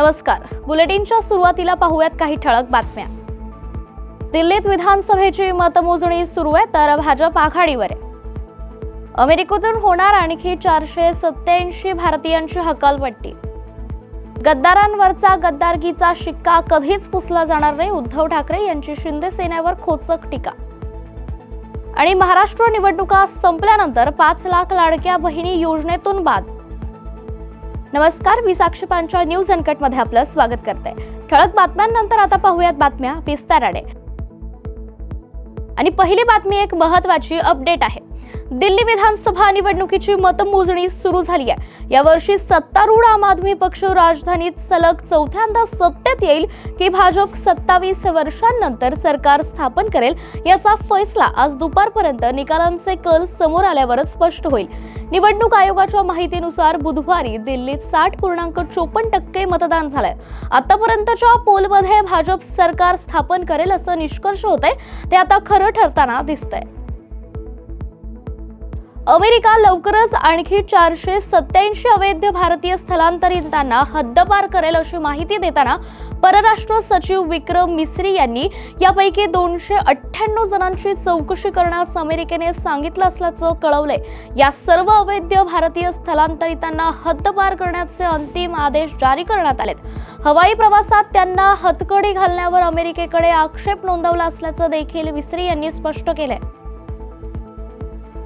नमस्कार. बुलेटिनच्या सुरुवातीला पाहूयात काही ठळक बातम्या. दिल्लीत विधानसभेची मतमोजणी सुरू आहे तर भाजप आघाडीवर आहे. अमेरिकेतून होणार आणखी चारशे सत्याऐंशी भारतीयांची हकालपट्टी. गद्दारांवरचा गद्दारकीचा शिक्का कधीच पुसला जाणार नाही उद्धव ठाकरे यांची शिंदे सेनेवर खोचक टीका. आणि महाराष्ट्र निवडणुका संपल्यानंतर पाच लाख लाडक्या बहिणी योजनेतून बाद. नमस्कार मी साक्षी पांचाळ न्यूज अनकटमध्ये आपलं स्वागत करते. ठळक बातम्यांनंतर आता पाहूयात बातम्या विस्ताराने. आणि पहिली बातमी एक महत्वाची अपडेट आहे. दिल्ली विधानसभा निवडणुकीची मतमोजणी सुरू झाली आहे. यावर्षी सत्तारूढ आम आदमी पक्ष राजधानीत सलग चौथ्यांदा सत्तेत येईल की भाजप सत्तावीस वर्षांनंतर सरकार स्थापन करेल याचा फैसला आज दुपारपर्यंत निकालांचे कल समोर आल्यावरच स्पष्ट होईल. निवडणूक आयोगाच्या माहितीनुसार बुधवारी दिल्लीत साठ पूर्णांक चोपन्न टक्के मतदान झालंय. आतापर्यंतच्या पोलमध्ये भाजप सरकार स्थापन करेल असं निष्कर्ष होत आहे ते आता खरं ठरताना दिसतंय. अमेरिका लवकरच आणखी चारशे सत्याऐंशी अवैध भारतीय स्थलांतरितांना हद्दपार करेल अशी माहिती देताना परराष्ट्र सचिव विक्रम मिस्री यांनी यापैकी दोनशे अठ्ठ्याण्णव जणांची चौकशी करण्यास अमेरिकेने सांगितलं असल्याचं कळवलंय. या सर्व अवैध भारतीय स्थलांतरितांना हद्दपार करण्याचे अंतिम आदेश जारी करण्यात आलेत. हवाई प्रवासात त्यांना हतकडी घालण्यावर अमेरिकेकडे आक्षेप नोंदवला असल्याचं देखील मिस्री यांनी स्पष्ट केलंय.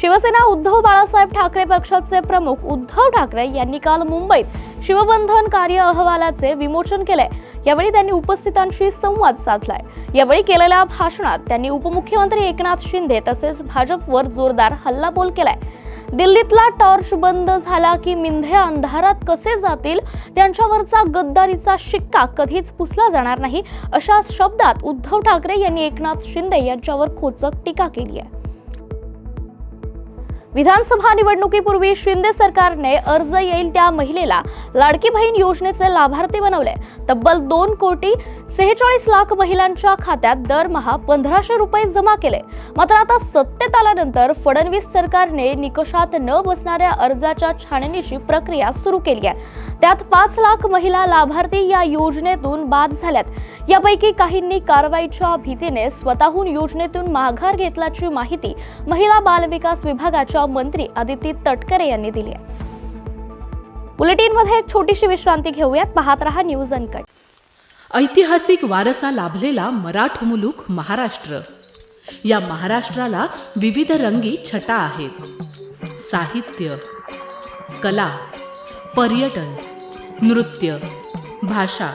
शिवसेना उद्धव बाळासाहेब ठाकरे पक्षाचे प्रमुख उद्धव ठाकरे यांनी काल मुंबईत शिवबंधन कार्य अहवालाचे विमोचन केले यावेळी त्यांनी उपस्थितांशी संवाद साधलाय. यावेळी केलेल्या भाषणात त्यांनी उपमुख्यमंत्री एकनाथ शिंदे तसेच भाजपवर जोरदार हल्लाबोल केलाय. दिल्लीतला टॉर्च बंद झाला की मिंधे अंधारात कसे जातील? त्यांच्यावरचा गद्दारीचा शिक्का कधीच पुसला जाणार नाही अशा शब्दात उद्धव ठाकरे यांनी एकनाथ शिंदे यांच्यावर खोचक टीका केली आहे. विधानसभा निवडणुकीपूर्वी शिंदे सरकारने अर्ज येईल त्या महिलेला लाडकी बहीण योजनेचे लाभार्थी बनवले. तब्बल दोन कोटी सेहेचाळीस लाख महिलांच्या खात्यात दरमहा पंधराशे रुपये जमा केले. मात्र आता सत्तेत आल्यानंतर फडणवीस सरकारने निकषात न बसणाऱ्या अर्जाच्या छाननीची प्रक्रिया सुरू केली आहे. त्यात पाच लाख महिला लाभार्थी या योजनेतून बाद झाल्यात. यापैकी काहींनी कारवाईच्या भीतीने स्वतःहून योजनेतून माघार घेतल्याची माहिती महिला बालविकास विभागाच्या मंत्री अदिती तटकरे यांनी दिली आहे. बुलेटिनमध्ये एक छोटीशी विश्रांती घेऊयात. पाहत रहा न्यूज अनकट. ऐतिहासिक वारसा लाभलेला मराठ मुलुख महाराष्ट्र. या महाराष्ट्राला विविध रंगी छटा आहेत. साहित्य कला पर्यटन नृत्य भाषा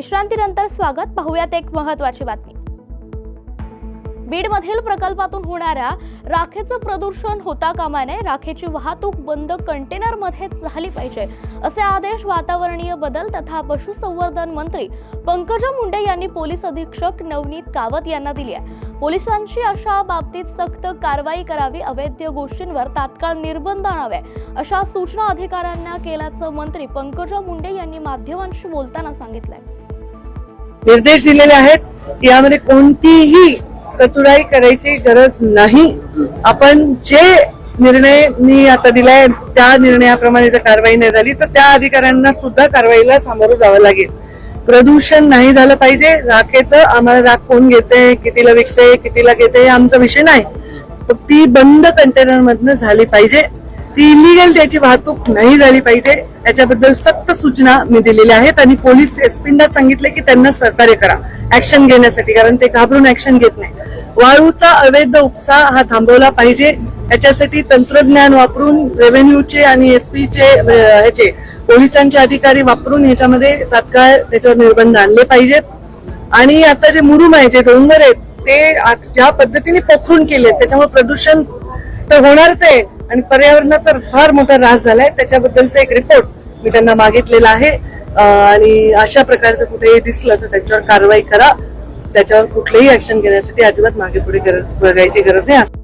विश्रांतीनंतर स्वागत. पाहूयात एक महत्वाची बातमी. बीडमधील प्रकल्पातून होणाऱ्या राखेचं प्रदूषण होता कामा नये राखेची वाहतूक बंद कंटेनरमध्ये झाली पाहिजे असे आदेश वातावरणीय बदल तथा पशुसंवर्धन मंत्री पंकजा मुंडे यांनी पोलीस अधीक्षक नवनीत कावत यांना दिली आहे. पोलिसांची अशा बाबतीत सक्त कारवाई करावी अवैध गोष्टींवर तात्काळ निर्बंध आणावे अशा सूचना अधिकाऱ्यांना केल्याचं मंत्री पंकजा मुंडे यांनी माध्यमांशी बोलताना सांगितलंय. निर्देश दिलेले आहेत यामध्ये कोणतीही कचुराई करायची गरज नाही. आपण जे निर्णय मी आता दिलाय त्या निर्णयाप्रमाणे जर कारवाई नाही झाली तर त्या अधिकाऱ्यांना सुद्धा कारवाईला सामोरं जावं लागेल. प्रदूषण नाही झालं पाहिजे. राखेचं आम्हाला राख कोण घेते कितीला विकते कितीला घेते आमचा विषय नाही. ती बंद कंटेनर मधनं झाली पाहिजे. ती इलिगल त्याची वाहतूक नाही झाली पाहिजे. त्याच्याबद्दल सक्त सूचना मी दिलेल्या आहेत आणि पोलीस एसपींना सांगितले की त्यांना सहकार्य करा. ऍक्शन घेण्यासाठी कारण ते घाबरून ऍक्शन घेत नाही. वाळूचा अवैध उपसा हा थांबवला पाहिजे. याच्यासाठी तंत्रज्ञान वापरून रेव्हेन्यूचे आणि एसपीचे ह्याचे पोलिसांचे अधिकारी वापरून ह्याच्यामध्ये तात्काळ त्याच्यावर निर्बंध आणले पाहिजेत. आणि आता जे मुरुम आहे जे डोंगर आहेत ते ज्या पद्धतीने पोखरून केले त्याच्यामुळे प्रदूषण तर होणारच आहे. आणि पर्यावरणाचा फार मोठा ऱ्हास झालाय. त्याच्याबद्दलचा एक रिपोर्ट मी त्यांना मागितलेला आहे. आणि अशा प्रकारचं कुठेही दिसलं तर त्याच्यावर कारवाई करा. त्याच्यावर कुठलीही ऍक्शन घेण्यासाठी अजिबात मागे पुढे गरज बघायची गरज नाही.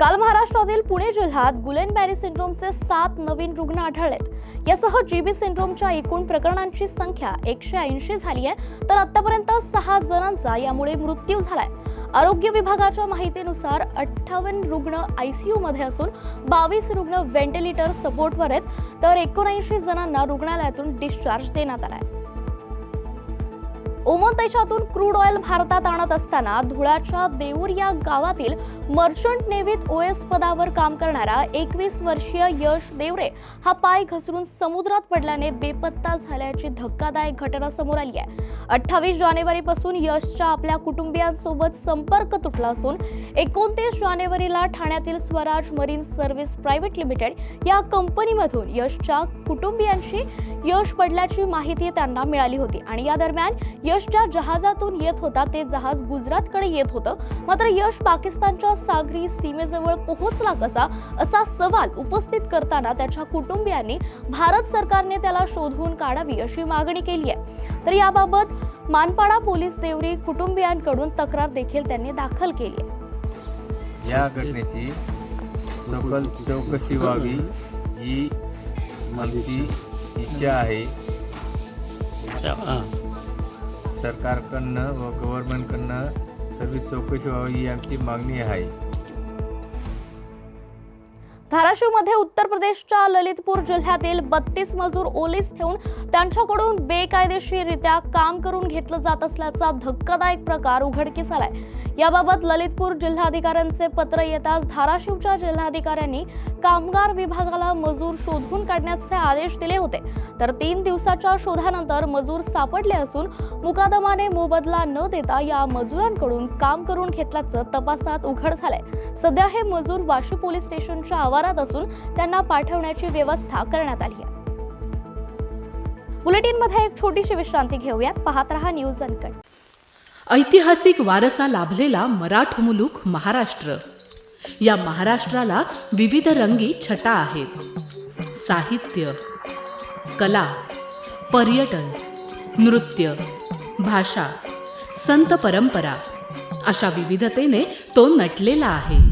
काल महाराष्ट्रातील पुणे जिल्ह्यात गुलेनबॅरी सिंड्रोमचे सात नवीन रुग्ण आढळलेत. यासह जीबी सिंड्रोमच्या एकूण प्रकरणांची संख्या एकशे ऐंशी झाली आहे. तर आतापर्यंत सहा जणांचा यामुळे मृत्यू झालाय. आरोग्य विभागाच्या माहितीनुसार अठ्ठावन्न रुग्ण आयसीयू मध्ये असून बावीस रुग्ण व्हेंटिलेटर सपोर्टवर आहेत. तर एकोणऐंशी जणांना रुग्णालयातून डिस्चार्ज देण्यात आलाय ओमन देशातून क्रूड ऑइल भारतात आणत असताना धुळ्याच्या देऊर या गावातील मर्चंट नेव्हीत ओएस पदावर काम करणारा एकवीस वर्षीय यश देवरे हा पाय घसरून समुद्रात पडल्याने बेपत्ता झाल्याची धक्कादायक घटना समोर आली आहे. अठ्ठावीस जानेवारीपासून यशच्या आपल्या कुटुंबियांसोबत संपर्क तुटला असून एकोणतीस जानेवारीला ठाण्यातील Swaraj marine service private limited या कंपनीमधून यशच्या कुटुंबियांशी यश पडल्याची माहिती त्यांना मिळाली होती आणि या दरम्यान यश ज्या जहाजातून येत होता ते जहाज गुजरातकडे येत होतं. मात्र यश पाकिस्तानच्या सागरी सीमेजवळ पोहोचला कसा असा सवाल उपस्थित करताना त्याच्या कुटुंबियांनी भारत सरकारने त्याला शोधून काढावी अशी मागणी केली आहे. तर याबाबत मानपाडा पोलीस देवरी कुटुंबियांकडून तक्रार देखील त्यांनी दाखल केली आहे. या घटनेची सखोल चौकशी व्हावी ही आमची इच्छा आहे. सरकारकडनं व गव्हर्नमेंटकडनं सर्व चौकशी व्हावी ही आमची मागणी आहे. धाराशिवमध्ये उत्तर प्रदेशच्या ललितपूर जिल्ह्यातील बत्तीस मजूर ओलीस ठेवून त्यांच्याकडून बेकायदेशीररित्या काम करून घेतलं जात असल्याचा धक्कादायक प्रकार उघडकीस आलाय. याबाबत ललितपूर जिल्हाधिकाऱ्यांचे पत्र येताच धाराशिवच्या जिल्हाधिकाऱ्यांनी कामगार विभागाला मजूर शोधून काढण्याचे आदेश दिले होते. तर तीन दिवसाच्या शोधानंतर मजूर सापडले असून मुकादमाने मोबदला न देता या मजुरांकडून काम करून घेतल्याचं तपासात उघड झालंय. सध्या हे मजूर वाशी पोलीस स्टेशनच्या आवारात असून त्यांना पाठवण्याची व्यवस्था करण्यात आली आहे. बुलेटिनमध्ये एक छोटीशी विश्रांती घेऊयात. पाहत रहा न्यूज अनकट. ऐतिहासिक वारसा लाभलेला मराठ मुलूक महाराष्ट्र. या महाराष्ट्राला विविध रंगी छटा आहेत. साहित्य कला पर्यटन नृत्य भाषा संत परंपरा अशा विविधतेने तो नटलेला आहे.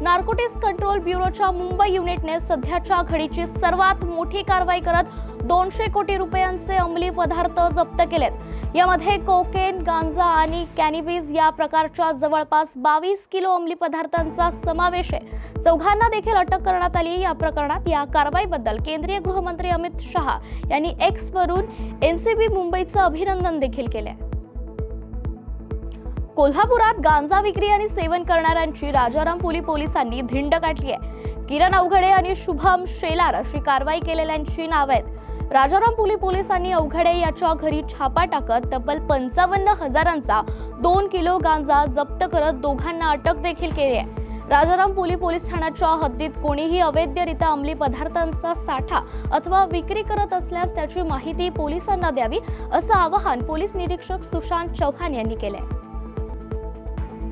नार्कोटिक्स कंट्रोल ब्युरोच्या मुंबई युनिटने सध्याच्या घडीची सर्वात मोठी कारवाई करत दोनशे कोटी रुपयांचे अंमली पदार्थ जप्त केलेत. यामध्ये कोकेन गांजा आणि कॅनिबीज या प्रकारच्या जवळपास बावीस किलो अंमली पदार्थांचा समावेश आहे. चौघांना देखील अटक करण्यात आली या प्रकरणात या कारवाईबद्दल केंद्रीय गृहमंत्री अमित शहा यांनी एक्सवरून एन सी बी मुंबईचं अभिनंदन देखील केलं आहे कोल्हापुरात गांजा विक्री आणि सेवन करणाऱ्यांची राजारामपुरी पोलिसांनी धिंड काढली आहे. किरण अवघडे आणि शुभम शेलार अशी कारवाई केलेल्यांची नाव आहेत. राजारामपुरी पोलिसांनी अवघडे याच्या घरी छापा टाकत तब्बल पंचावन्न हजारांचा दोन किलो गांजा जप्त करत दोघांना अटक देखील केली आहे. राजारामपुली पोलीस ठाण्याच्या हद्दीत कोणीही अवैधरित्या अंमली पदार्थांचा साठा अथवा विक्री करत असल्यास त्याची माहिती पोलिसांना द्यावी असं आवाहन पोलीस निरीक्षक सुशांत चौहान यांनी केलंय.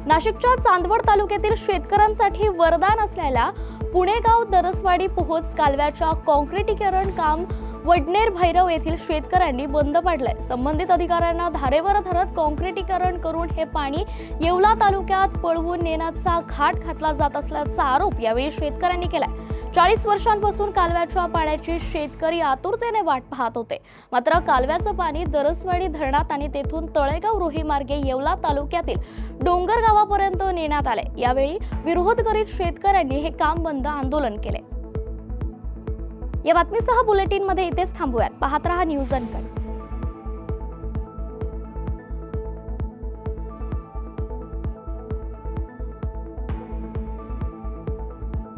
नाशिकच्या चांदवड तालुक्यातील शेतकऱ्यांसाठी वरदान असलेल्या पुणेगाव दरसवाडी पोहोच कालव्याच्या कॉन्क्रिटीकरण काम वडनेर भैरव येथील शेतकऱ्यांनी बंद पाडलंय. संबंधित अधिकाऱ्यांना धारेवर धरत कॉन्क्रिटीकरण करून हे पाणी येवला तालुक्यात पळवून नेण्याचा घाट घातला जात असल्याचा आरोप यावेळी शेतकऱ्यांनी केलाय. चाळीस वर्षांपासून कालव्याच्या पाण्याची शेतकरी आतुरतेने वाट पाहत होते. मात्र कालव्याचं पाणी दरसवाडी धरणात आणि तेथून तळेगाव रोही मार्गे येवला तालुक्यातील डोंगर गावापर्यंत नेण्यात आले. यावेळी विरोध करीत शेतकऱ्यांनी हे काम बंद आंदोलन केले. या बातमीसह बुलेटिनमध्ये इथेच थांबूयात. पाहत रहा न्यूज अनकट.